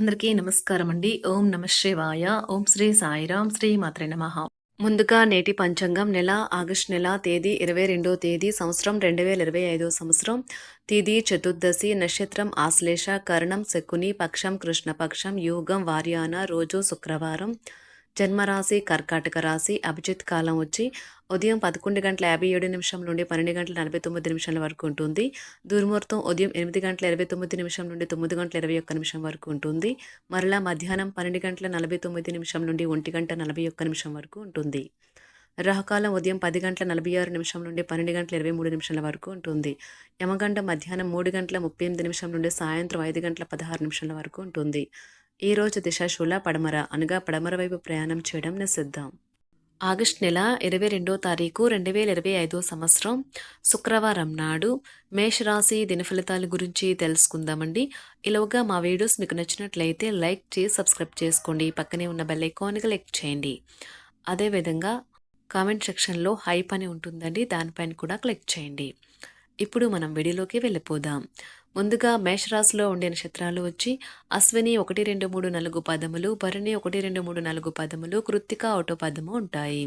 అందరికీ నమస్కారం అండి ఓం నమ శివాయ. ఓం శ్రీ సాయిరాం శ్రీ మాత్రే నమ. ముందుగా నేటి పంచాంగం నెల ఆగస్టు నెల తేదీ ఇరవై రెండో తేదీ సంవత్సరం రెండు వేల ఇరవై ఐదో సంవత్సరం. తేదీ చతుర్దశి నక్షత్రం ఆశ్లేష కరణం శకుని పక్షం కృష్ణపక్షం యోగం వార్యాన రోజు శుక్రవారం. జన్మరాశి కర్కాటక రాశి అభిజిత్ కాలం వచ్చి ఉదయం పదకొండు గంటల యాభై ఏడు నిమిషం నుండి పన్నెండు గంటల నలభై తొమ్మిది నిమిషాల వరకు ఉంటుంది. దుర్ముహూర్తం ఉదయం ఎనిమిది గంటల ఇరవై తొమ్మిది నిమిషం నుండి తొమ్మిది గంటల ఇరవై ఒక్క నిమిషం వరకు ఉంటుంది. మరలా మధ్యాహ్నం పన్నెండు గంటల నలభై తొమ్మిది నిమిషం నుండి ఒంటి గంట నలభై ఒక్క నిమిషం వరకు ఉంటుంది. రాహుకాలం ఉదయం పది గంటల నలభై ఆరు నిమిషం నుండి పన్నెండు గంటల ఇరవై మూడు నిమిషాల వరకు ఉంటుంది. యమగంట మధ్యాహ్నం మూడు గంటల ముప్పై ఎనిమిది నిమిషం నుండి సాయంత్రం ఐదు గంటల పదహారు నిమిషాల వరకు ఉంటుంది. ఈ రోజు దిశాశూల పడమర అనగా పడమర వైపు ప్రయాణం చేయడం నిషిద్ధం. ఆగస్ట్ నెల ఇరవై రెండో తారీఖు రెండు వేల ఇరవై ఐదో సంవత్సరం శుక్రవారం నాడు మేషరాశి దిన ఫలితాల గురించి తెలుసుకుందామండి. ఇలాగా మా వీడియోస్ మీకు నచ్చినట్లయితే లైక్ చేసి సబ్స్క్రైబ్ చేసుకోండి. పక్కనే ఉన్న బెల్ ఐకాన్కి క్లిక్ చేయండి. అదేవిధంగా కామెంట్ సెక్షన్లో హైప్ అని ఉంటుందండి. దానిపైన కూడా క్లిక్ చేయండి. ఇప్పుడు మనం వీడియోలోకి వెళ్ళిపోదాం. ముందుగా మేషరాశిలో ఉండే నక్షత్రాలు వచ్చి అశ్విని ఒకటి రెండు మూడు నాలుగు పదములు భరణి ఒకటి రెండు మూడు నాలుగు పదములు కృత్తిక ఒకటో పదము ఉంటాయి.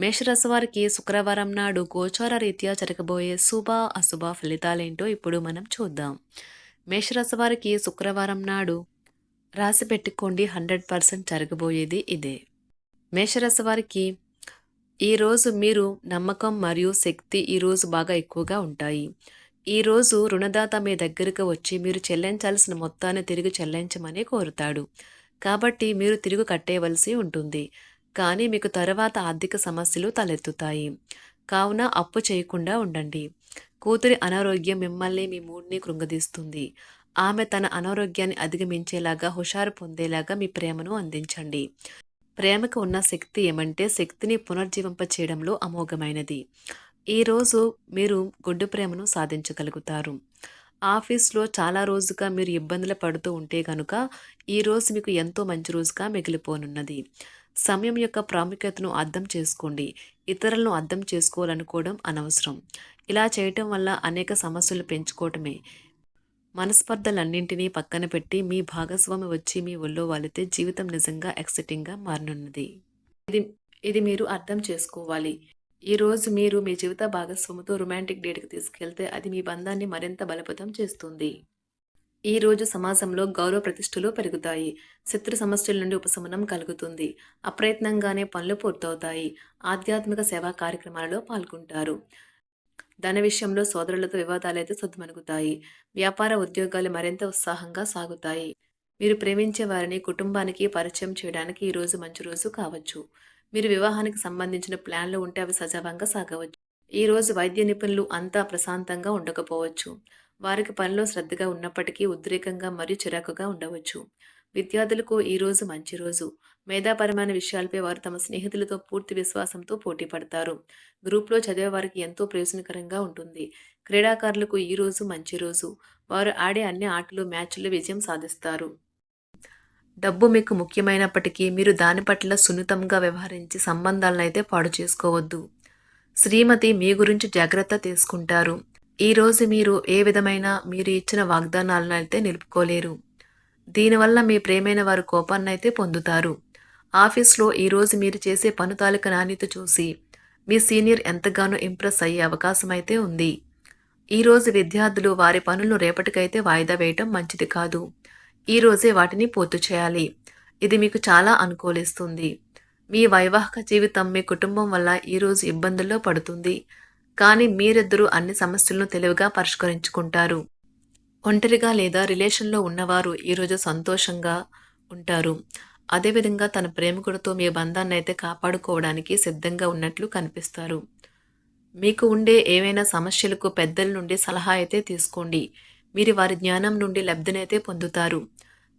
మేషరాశి వారికి శుక్రవారం నాడు గోచార రీత్యా జరగబోయే శుభ అశుభ ఫలితాలేంటో ఇప్పుడు మనం చూద్దాం. మేషరాశి వారికి శుక్రవారం నాడు రాసి పెట్టుకోండి హండ్రెడ్ పర్సెంట్ జరగబోయేది ఇదే. మేషరాశి వారికి ఈరోజు మీరు నమ్మకం మరియు శక్తి ఈరోజు బాగా ఎక్కువగా ఉంటాయి. ఈరోజు రుణదాత మీ దగ్గరకు వచ్చి మీరు చెల్లించాల్సిన మొత్తాన్ని తిరిగి చెల్లించమని కోరుతాడు. కాబట్టి మీరు తిరిగి కట్టేయవలసి ఉంటుంది. కానీ మీకు తర్వాత ఆర్థిక సమస్యలు తలెత్తుతాయి. కావున అప్పు చేయకుండా ఉండండి. కూతురి అనారోగ్యం మిమ్మల్ని మీ మూడ్ని కృంగదీస్తుంది. ఆమె తన అనారోగ్యాన్ని అధిగమించేలాగా హుషారు పొందేలాగా మీ ప్రేమను అందించండి. ప్రేమకు ఉన్న శక్తి ఏమంటే శక్తిని పునర్జీవింప చేయడంలో అమోఘమైనది. ఈరోజు మీరు గుడ్డు ప్రేమను సాధించగలుగుతారు. ఆఫీస్లో చాలా రోజుగా మీరు ఇబ్బందులు పడుతూ ఉంటే కనుక ఈరోజు మీకు ఎంతో మంచి రోజుగా మిగిలిపోనున్నది. సమయం యొక్క ప్రాముఖ్యతను అర్థం చేసుకోండి. ఇతరులను అర్థం చేసుకోవాలనుకోవడం అనవసరం. ఇలా చేయటం వల్ల అనేక సమస్యలు పెంచుకోవటమే. మనస్పర్ధలన్నింటినీ పక్కన పెట్టి మీ భాగస్వామి వచ్చి మీ ఒళ్ళో వాలితే జీవితం నిజంగా ఎక్సైటింగ్గా మారనున్నది. ఇది ఇది మీరు అర్థం చేసుకోవాలి. ఈరోజు మీరు మీ జీవిత భాగస్వామితో రొమాంటిక్ డేట్కి తీసుకెళ్తే అది మీ బంధాన్ని మరింత బలపతం చేస్తుంది. ఈ రోజు సమాజంలో గౌరవ ప్రతిష్టలు పెరుగుతాయి. శత్రు సమస్యల నుండి ఉపశమనం కలుగుతుంది. అప్రయత్నంగానే పనులు పూర్తవుతాయి. ఆధ్యాత్మిక సేవా కార్యక్రమాలలో పాల్గొంటారు. ధన విషయంలో సోదరులతో వివాదాలైతే సద్దుమణుగుతాయి వ్యాపార ఉద్యోగాలు మరింత ఉత్సాహంగా సాగుతాయి. మీరు ప్రేమించే వారిని కుటుంబానికి పరిచయం చేయడానికి ఈరోజు మంచి రోజు కావచ్చు. మీరు వివాహానికి సంబంధించిన ప్లాన్లు ఉంటే అవి సజావంగా సాగవచ్చు. ఈ రోజు వైద్య నిపుణులు అంతా ప్రశాంతంగా ఉండకపోవచ్చు. వారికి పనిలో శ్రద్ధగా ఉన్నప్పటికీ ఉద్రేకంగా మరియు చిరాకుగా ఉండవచ్చు. విద్యార్థులకు ఈ రోజు మంచి రోజు. మేధాపరమైన విషయాలపై వారు తమ స్నేహితులతో పూర్తి విశ్వాసంతో పోటీ పడతారు. గ్రూప్లో చదివే వారికి ఎంతో ప్రయోజనకరంగా ఉంటుంది. క్రీడాకారులకు ఈ రోజు మంచి రోజు. వారు ఆడే అన్ని ఆటలు మ్యాచ్లు విజయం సాధిస్తారు. డబ్బు మీకు ముఖ్యమైనప్పటికీ మీరు దాని పట్ల సున్నితంగా వ్యవహరించి సంబంధాలను అయితే పాడు చేసుకోవద్దు. శ్రీమతి మీ గురించి జాగ్రత్త తీసుకుంటారు. ఈరోజు మీరు ఏ విధమైన మీరు ఇచ్చిన వాగ్దానాలను అయితే నిలుపుకోలేరు. దీనివల్ల మీ ప్రేమైన వారు కోపాన్నైతే పొందుతారు. ఆఫీస్లో ఈరోజు మీరు చేసే పను తాలూక నాణ్యత చూసి మీ సీనియర్ ఎంతగానో ఇంప్రెస్ అయ్యే అవకాశం అయితే ఉంది ఈరోజు విద్యార్థులు వారి పనులు రేపటికైతే వాయిదా వేయటం మంచిది కాదు. ఈ రోజే వాటిని పూర్తి చేయాలి. ఇది మీకు చాలా అనుకూలిస్తుంది. మీ వైవాహిక జీవితం మీ కుటుంబం వల్ల ఈరోజు ఇబ్బందుల్లో పడుతుంది. కానీ మీరిద్దరూ అన్ని సమస్యలను తెలివిగా పరిష్కరించుకుంటారు. ఒంటరిగా లేదా రిలేషన్లో ఉన్నవారు ఈరోజు సంతోషంగా ఉంటారు. అదేవిధంగా తన ప్రేమికుడితో మీ బంధాన్ని అయితే కాపాడుకోవడానికి సిద్ధంగా ఉన్నట్లు కనిపిస్తారు. మీకు ఉండే ఏవైనా సమస్యలకు పెద్దల నుండి సలహా అయితే తీసుకోండి. మీరు వారి జ్ఞానం నుండి లబ్ధినైతే పొందుతారు.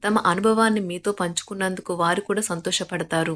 తమ అనుభవాన్ని మీతో పంచుకున్నందుకు వారు కూడా సంతోషపడతారు.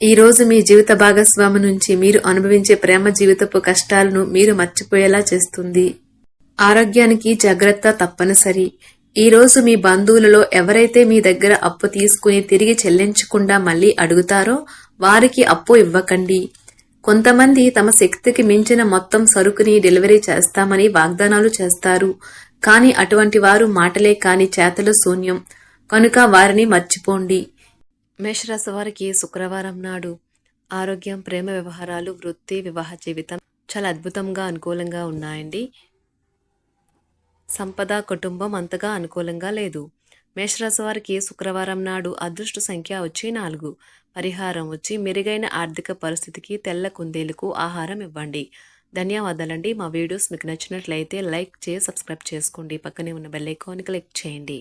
ఈ రోజు మీ జీవిత భాగస్వామి నుంచి మీరు అనుభవించే ప్రేమ జీవితపు కష్టాలను మీరు మర్చిపోయేలా చేస్తుంది. ఆరోగ్యానికి జాగ్రత్త తప్పనిసరి. ఈ రోజు మీ బంధువులలో ఎవరైతే మీ దగ్గర అప్పు తీసుకుని తిరిగి చెల్లించకుండా మళ్ళీ అడుగుతారో వారికి అప్పు ఇవ్వకండి. కొంతమంది తమ శక్తికి మించిన మొత్తం సరుకుని డెలివరీ చేస్తామని వాగ్దానాలు చేస్తారు. కానీ అటువంటి వారు మాటలే కాని చేతలు శూన్యం. కనుక వారిని మర్చిపోండి. మేషరాశి వారికి శుక్రవారం నాడు ఆరోగ్యం ప్రేమ వ్యవహారాలు వృత్తి వివాహ జీవితం చాలా అద్భుతంగా అనుకూలంగా ఉన్నాయండి. సంపద కుటుంబం అంతగా అనుకూలంగా లేదు. మేషరాశి వారికి శుక్రవారం నాడు అదృష్ట సంఖ్య వచ్చి నాలుగు. పరిహారం వచ్చి మెరుగైన ఆర్థిక పరిస్థితికి తెల్ల కుందేలకు ఆహారం ఇవ్వండి. ధన్యవాదాలండి. మా వీడియోస్ మీకు నచ్చినట్లయితే లైక్ చేసి సబ్స్క్రైబ్ చేసుకోండి. పక్కనే ఉన్న బెల్ ఐకాన్ క్లిక్ చేయండి.